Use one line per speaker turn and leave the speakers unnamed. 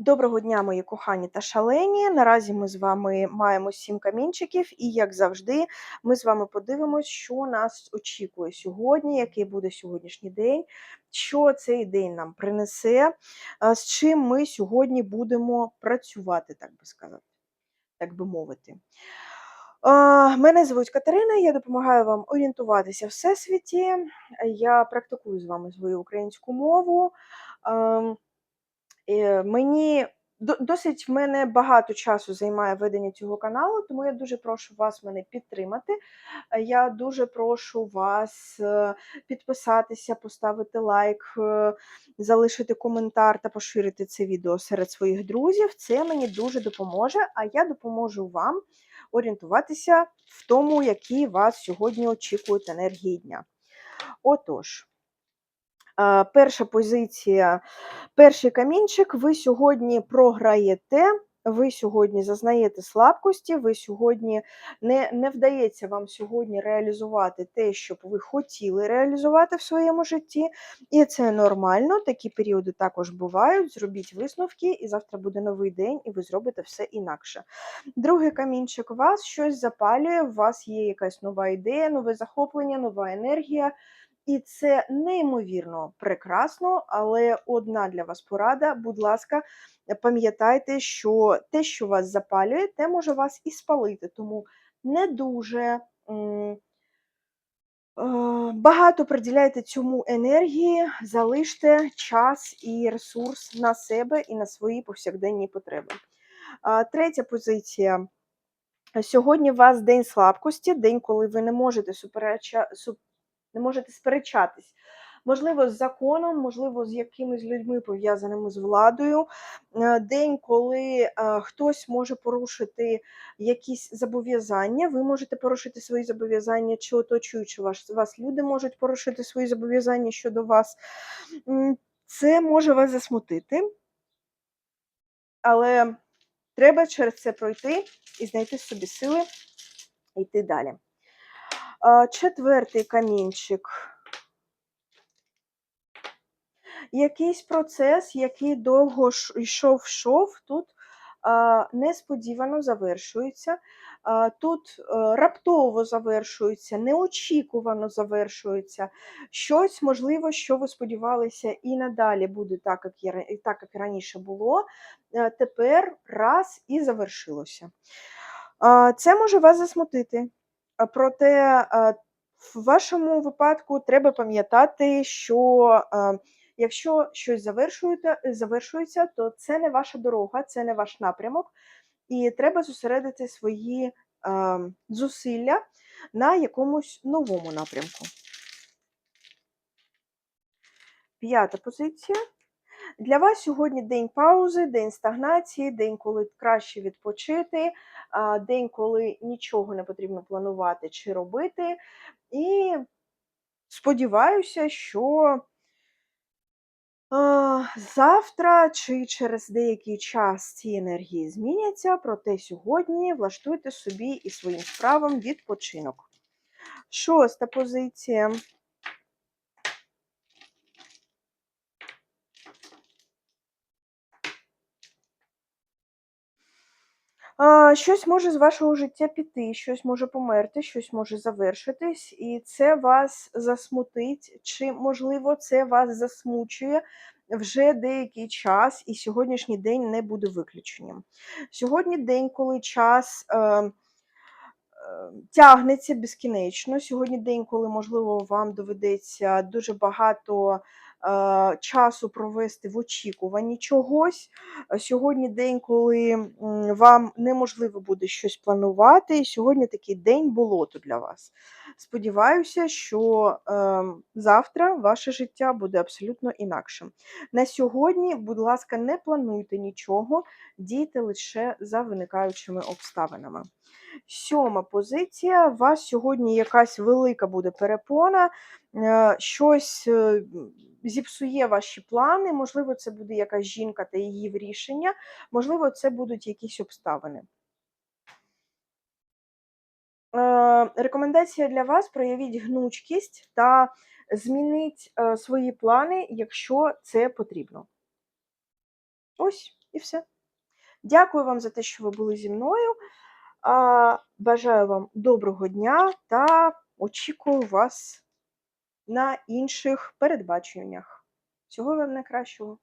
Доброго дня, мої кохані та шалені. Наразі ми з вами маємо сім камінчиків, і, як завжди, ми з вами подивимось, що нас очікує сьогодні, який буде сьогоднішній день, що цей день нам принесе, з чим ми сьогодні будемо працювати, так би сказати, так би мовити. Мене звуть Катерина, я допомагаю вам орієнтуватися в всесвіті. Я практикую з вами свою українську мову. Е, Мені досить мене багато часу займає ведення цього каналу, тому я дуже прошу вас мене підтримати. Е, Я дуже прошу вас е, підписатися, поставити лайк, залишити коментар та поширити це відео серед своїх друзів. Це мені дуже допоможе, а я допоможу вам орієнтуватися в тому, які вас сьогодні очікують енергії дня. Отож. Перша позиція, перший камінчик. Ви сьогодні програєте, ви сьогодні зазнаєте слабкості, ви сьогодні не, не вдається вам сьогодні реалізувати те, що б ви хотіли реалізувати в своєму житті. І це нормально. Такі періоди також бувають. Зробіть висновки, і завтра буде новий день, і ви зробите все інакше. Другий камінчик вас щось запалює, у вас є якась нова ідея, нове захоплення, нова енергія. І це неймовірно прекрасно, але одна для вас порада, будь ласка, пам'ятайте, що те, що вас запалює, те може вас і спалити. Тому не дуже е, багато приділяйте цьому енергії, залиште час і ресурс на себе і на свої повсякденні потреби. Третя позиція. Сьогодні у вас день слабкості, день, коли ви не можете супереча, суп- не можете сперечатись. Можливо, з законом, можливо, з якимись людьми пов'язаними з владою. Е, День, коли е, хтось може порушити якісь зобов'язання, ви можете порушити свої зобов'язання, чи оточуючи вас, вас люди можуть порушити свої зобов'язання щодо вас. Це може вас засмутити, але треба через це пройти і знайти собі сили йти далі. Четвертий камінчик. Якийсь процес, який довго йшов, йшов, тут несподівано завершується. Тут е, раптово завершується, неочікувано завершується. Щось, можливо, що ви сподівалися, і надалі буде так, як, так, як раніше було. Е, Тепер раз і завершилося. Це може вас засмутити. Проте в вашому випадку треба пам'ятати, що якщо щось завершуєте- завершується, то це не ваша дорога, це не ваш напрямок, і треба зосередити свої зусилля на якомусь новому напрямку. П'ята позиція. Для вас сьогодні день паузи, день стагнації, день, коли краще відпочити, день, коли нічого не потрібно планувати чи робити. І сподіваюся, що завтра чи через деякий час ці енергії зміняться, проте сьогодні влаштуйте собі і своїм справам відпочинок. Шоста позиція. Щось може з вашого життя піти, щось може померти, щось може завершитись, і це вас засмутить, чи, можливо, це вас засмучує вже деякий час, і сьогоднішній день не буде виключенням. Сьогодні день, коли час е, е, тягнеться безкінечно. Сьогодні день, коли, можливо, вам доведеться дуже багато часу провести в очікуванні чогось. Е, Сьогодні день, коли вам неможливо буде щось планувати. і Сьогодні такий день болоту для вас. Сподіваюся, що е, завтра ваше життя буде абсолютно інакшим. На сьогодні, будь ласка, не плануйте нічого, дійте лише за виникаючими обставинами. Сьома позиція. У вас сьогодні якась велика буде перепона, е, щось е, зіпсує ваші плани. Можливо, це буде якась жінка та її рішення, можливо, це будуть якісь обставини. Е, Рекомендація для вас: проявіть гнучкість та змініть е, свої плани, якщо це потрібно. Ось і все. Дякую вам за те, що ви були зі мною. А, Бажаю вам доброго дня та очікую вас на інших передбаченнях. Всього вам найкращого.